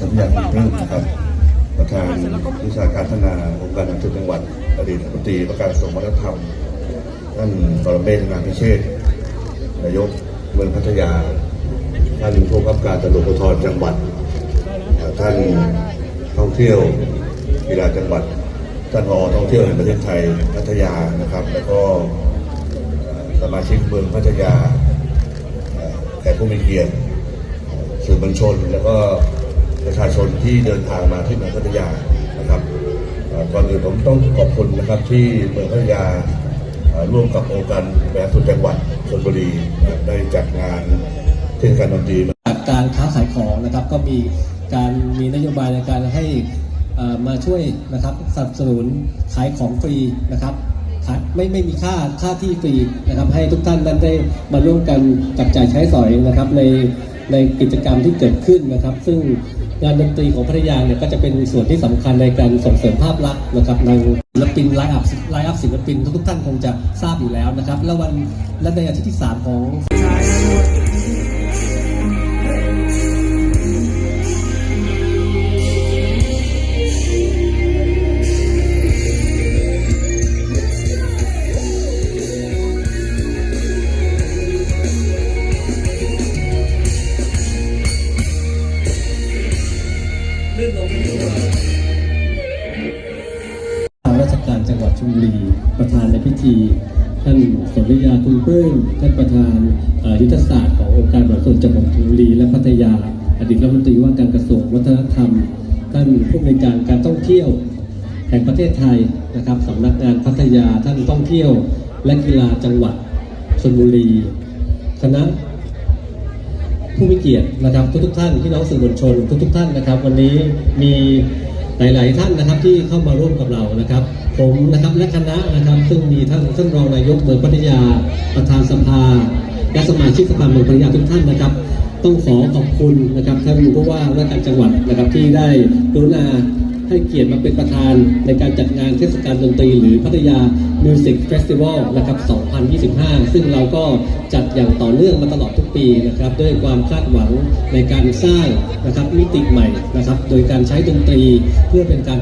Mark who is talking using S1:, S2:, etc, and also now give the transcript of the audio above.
S1: สัญญาณเรื่องนะครับประธานวิชาการพัฒนาองค์การบริหารส่วนจังหวัดอดีตรัฐมนตรีประการกระทรวงวัฒนธรรมท่านปรเมศงานพิเชษนายกเมืองพัทยา ท่านผู้กับการตำรวจภูธรจังหวัด ท่านท่องเที่ยวกีฬาจังหวัด ท่านรอท่องเที่ยวแห่งประเทศไทยพัทยานะครับ แล้วก็สมาชิกเมืองพัทยาแขกผู้มีเกียรติสื่อมวลชนแล้วก็ ประชาชนที่เดินทางมาที่เมืองพัทยานะครับเอ่อก่อนอื่นผมต้องขอบคุณนะครับที่เมืองพัทยาร่วมกับองค์การแบรนสุดจังหวัดชลบุรีได้จัดงานเทศกาลดนตรี
S2: จากการค้าขายของนะครับก็มีการมีนโยบายในการให้มาช่วยนะครับสนับสนุนขายของฟรีนะครับไม่ไม่มีค่าค่าที่ฟรีนะครับ ให้ทุกท่านนั้นได้มาร่วมกันจับจ่ายใช้สอยนะครับในในกิจกรรมที่เกิดขึ้นนะครับ ซึ่ง งานดนตรีของพัทยาเนี่ยก็จะเป็นส่วนที่สำคัญในการส่งเสริมภาพลักษณ์นะครับในศิลปินไลฟ์อัพไลฟ์อัพศิลปินทุกท่านคงจะทราบอยู่แล้วนะครับ แล้ววันและในอาทิตย์ที่ 3 ของ ชลบุรีประธานในพิธี ท่านสมริยาคุณเปิ้งท่านประธานยุทธศาสตร์ขององค์การบริหารส่วนจังหวัดชลบุรีและพัทยา อดีตรัฐมนตรีว่าการกระทรวงวัฒนธรรม ท่านผู้อำนวยการการท่องเที่ยวแห่งประเทศไทยนะครับสำนักงานพัทยาท่านท่องเที่ยว และกีฬาจังหวัดชลบุรี คณะผู้มีเกียรตินะครับทุกทุกๆท่านพี่น้องสื่อมวลชนทุกทุกๆท่านนะครับ วันนี้มี หลาย ๆ ท่านนะครับที่เข้ามาร่วมกับเรานะครับ ผมนะครับและคณะนะครับซึ่งมีท่านท่านรองนายกเมืองพัทยาประธานสภา และสมาชิกสภาเมืองพัทยาทุกท่านนะครับ ต้องขอขอบคุณนะครับท่านผู้ว่าราชการจังหวัดนะครับที่ได้กรุณา ให้เกียรติมาเป็นประธานในการจัดงานเทศกาลดนตรี หรือพัทยา Music Festival นะครับ 2025 ซึ่งเราก็จัดอย่างต่อเนื่องมาตลอดทุกปีนะครับ ด้วยความคาดหวังในการสร้างนะครับมิติใหม่นะครับ โดยการใช้ดนตรีเพื่อเป็นการ